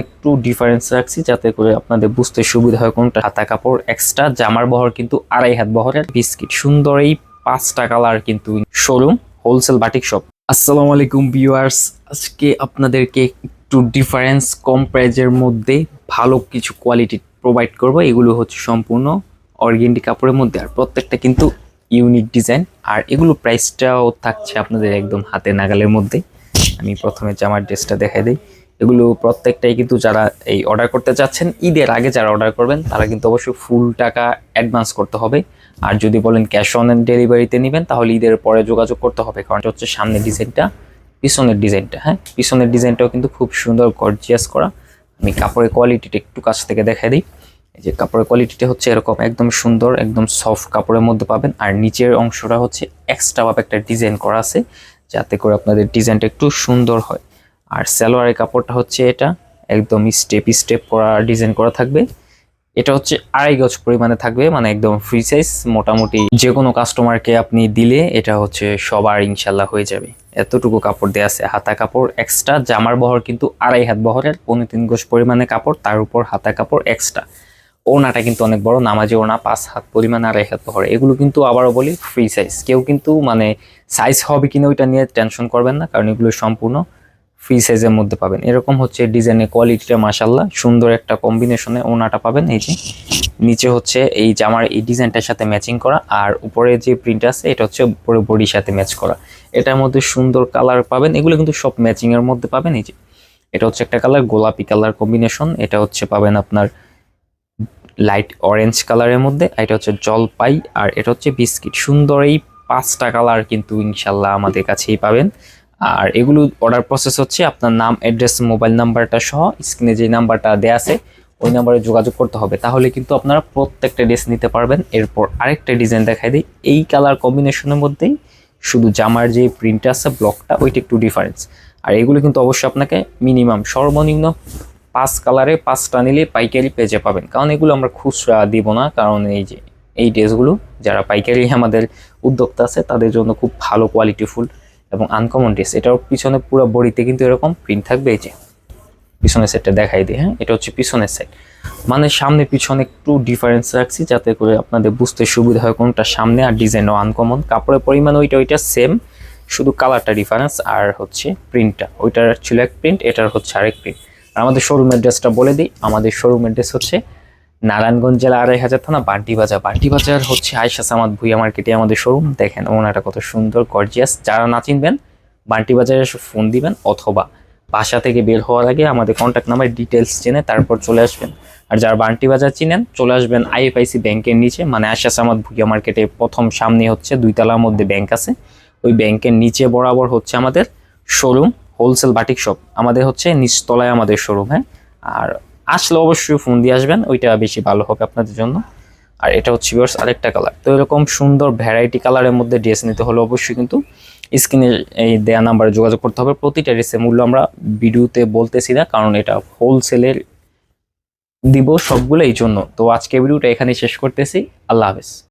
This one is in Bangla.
একটু ডিফারেন্স রাখছি যাতে করে আপনাদের বুঝতে সুবিধা হয় কোনটা হাতা কাপড় এক্সট্রা জামার বহর কিন্তু আড়াই হাত বহরের বিস্কিট সুন্দর এই পাঁচটা কালার কিন্তু শোরুম হোলসেল বাটিক শপ আসসালামু আলাইকুম ভিউয়ার্স আজকে আপনাদেরকে একটু ডিফারেন্স কম প্রাইজের মধ্যে ভালো কিছু কোয়ালিটি প্রোভাইড করব। এগুলো হচ্ছে সম্পূর্ণ অর্গেন্ডি কাপড়ের মধ্যে আর প্রত্যেকটা কিন্তু ইউনিক ডিজাইন আর এগুলো প্রাইসটাও থাকছে আপনাদের একদম হাতে নাগালের মধ্যে। আমি প্রথমে জামার ড্রেসটা দেখাই দিই। এগুলো প্রত্যেকটাই কিন্তু যারা এই অর্ডার করতে চাচ্ছেন, ঈদের আগে যারা অর্ডার করবেন, তারা কিন্তু অবশ্যই ফুল টাকা অ্যাডভান্স করতে হবে। আর যদি বলেন ক্যাশ অন ডেলিভারিতে নেবেন, তাহলে ঈদের পরে যোগাযোগ করতে হবে। কারণ হচ্ছে সামনের ডিজাইনটা, পিছনের ডিজাইনটা হ্যাঁ? পিছনের ডিজাইনটাও কিন্তু খুব সুন্দর গর্জিয়াস করা। আমি কাপড়ের কোয়ালিটিটা একটু কাছ থেকে দেখাই দিই। এই যে কাপড়ের কোয়ালিটিটা হচ্ছে এরকম, একদম সুন্দর, একদম সফট কাপড়ের মধ্যে পাবেন। আর নিচের অংশটা হচ্ছে এক্সট্রা ভাবে একটা ডিজাইন করা আছে, যাতে করে আপনাদের ডিজাইনটা একটু সুন্দর হয়। আর সালোয়ারের কাপড়টা হচ্ছে এটা, একদম স্টেপ স্টেপ করা ডিজাইন করা থাকবে। এটা হচ্ছে আড়াই গজ পরিমাণে থাকবে মানে একদম ফ্রি সাইজ মোটামুটি যে কোনো কাস্টমারকে আপনি দিলে এটা হচ্ছে সবার ইনশাল্লাহ হয়ে যাবে। এতটুকু কাপড় দেওয়া আছে, হাতা কাপড় এক্সট্রা জামার বহর কিন্তু আড়াই হাত বহরের পনেরো তিন গজ পরিমাণে কাপড়, তার উপর হাতা কাপড় এক্সট্রা ওনাটা কিন্তু অনেক বড়, নামাজি ওনা পাঁচ হাত পরিমাণ আড়াই হাত বহর। এগুলো কিন্তু আবারও বলি ফ্রি সাইজ কেউ কিন্তু মানে সাইজ হবে কিনা ওইটা নিয়ে টেনশন করবেন না, কারণ এগুলো সম্পূর্ণ ফ্রি সাইজের মধ্যে পাবেন। এরকম হচ্ছে ডিজাইনের কোয়ালিটিটা মাসাল্লাহ সুন্দর একটা কম্বিনেশনে ওনাটা পাবেন এই যে। নিচে হচ্ছে এই জামার এই ডিজাইনটার সাথে ম্যাচিং করা আর উপরে যে প্রিন্ট আছে, এটা হচ্ছে পুরো বডির সাথে ম্যাচ করা। এটার মধ্যে সুন্দর কালার পাবেন। এগুলো কিন্তু সব ম্যাচিংয়ের মধ্যে পাবেন এই যে। এটা হচ্ছে একটা কালার, গোলাপি কালার কম্বিনেশন। এটা হচ্ছে পাবেন আপনার লাইট অরেঞ্জ কালারের মধ্যে। এটা হচ্ছে জলপাই। আর এটা হচ্ছে বিস্কিট। সুন্দর এই পাঁচটা কালার কিন্তু ইনশাল্লাহ আমাদের কাছেই পাবেন। আর এগুলো অর্ডার প্রসেস হচ্ছে আপনার নাম অ্যাড্রেস মোবাইল নাম্বারটা সহ স্ক্রিনে যে নাম্বারটা দেয়া আছে, ওই নাম্বারে যোগাযোগ করতে হবে। তাহলে কিন্তু আপনারা প্রত্যেকটা ড্রেস নিতে পারবেন। এরপর আরেকটা ডিজাইন দেখাই দিই। এই কালার কম্বিনেশনের মধ্যেই শুধু জামার যে প্রিন্ট আছে ব্লকটা ওইটা একটু ডিফারেন্স আর এগুলো কিন্তু অবশ্যই আপনাকে মিনিমাম সর্বনিম্ন পাঁচ কালারে পাঁচটা নিলে পাইকারি পেজে পাবেন। কারণ এগুলো আমরা খুচরা দিব না, কারণ এই যে, এই ড্রেসগুলো যারা পাইকারি আমাদের উদ্যোক্তা আছে, তাদের জন্য খুব ভালো কোয়ালিটিফুল এবং আনকমন ড্রেস এটার পিছনে পুরো বডিতে কিন্তু এরকম প্রিন্ট থাকবে, এই যে পিছনের সেটটা দেখাই দিই হ্যাঁ? এটা হচ্ছে পিছনের সেট মানে সামনে পিছনে একটু ডিফারেন্স রাখছি যাতে করে আপনাদের বুঝতে সুবিধা হয় কোনটা সামনে আর ডিজাইনও আনকমন কাপড়ের পরিমাণ ওইটা ওইটা সেম শুধু কালারটা ডিফারেন্স আর হচ্ছে প্রিন্টটা ওইটার ছিল এক প্রিন্ট এটার হচ্ছে আরেক প্রিন্ট আমাদের শোরুমের ড্রেসটা বলে দিই। আমাদের শোরুমের ড্রেস হচ্ছে নারায়ণগঞ্জ জেলা আড়াই হাজার থানা, বান্টি বাজার। বান্টি বাজার হচ্ছে আয়সা সামাদ ভুইয়া মার্কেটে আমাদের শোরুম দেখেন ওনাটা কত সুন্দর গর্জিয়াস যারা না চিনবেন, বান্টি বাজারে ফোন দিবেন অথবা বাসা থেকে বের হওয়ার আগে আমাদের কন্ট্যাক্ট নাম্বার ডিটেলস জেনে তারপর চলে আসবেন। আর যারা বান্টি বাজার চিনেন, চলে আসবেন আইএফআইসি ব্যাংকের নিচে। মানে আয়সা সামাদ ভুইয়া মার্কেটে প্রথম সামনে হচ্ছে দুইতলার মধ্যে ব্যাংক আছে। ওই ব্যাংকের নিচে বরাবর হচ্ছে আমাদের শোরুম হোলসেল বাটিক শপ আমাদের হচ্ছে নিচতলায় আমাদের শোরুম হ্যাঁ? আর আসলে অবশ্যই ফোন দিয়ে আসবেন, ওইটা বেশি ভালো হবে আপনাদের জন্য। আর এটা হচ্ছে ভিউয়ার্স আরেকটা কালার তো এরকম সুন্দর ভ্যারাইটি কালারের মধ্যে ড্রেস নিতে হলে অবশ্যই কিন্তু স্ক্রিনে এই দেয়া নাম্বারে যোগাযোগ করতে হবে। প্রতিটা ড্রেসের মূল্য আমরা ভিডিওতে বলতেছি না, কারণ এটা হোলসেলের দিব সবগুলো এই জন্য। তো আজকে ভিডিওটা এখানেই শেষ করতেছি। আল্লাহ হাফেজ।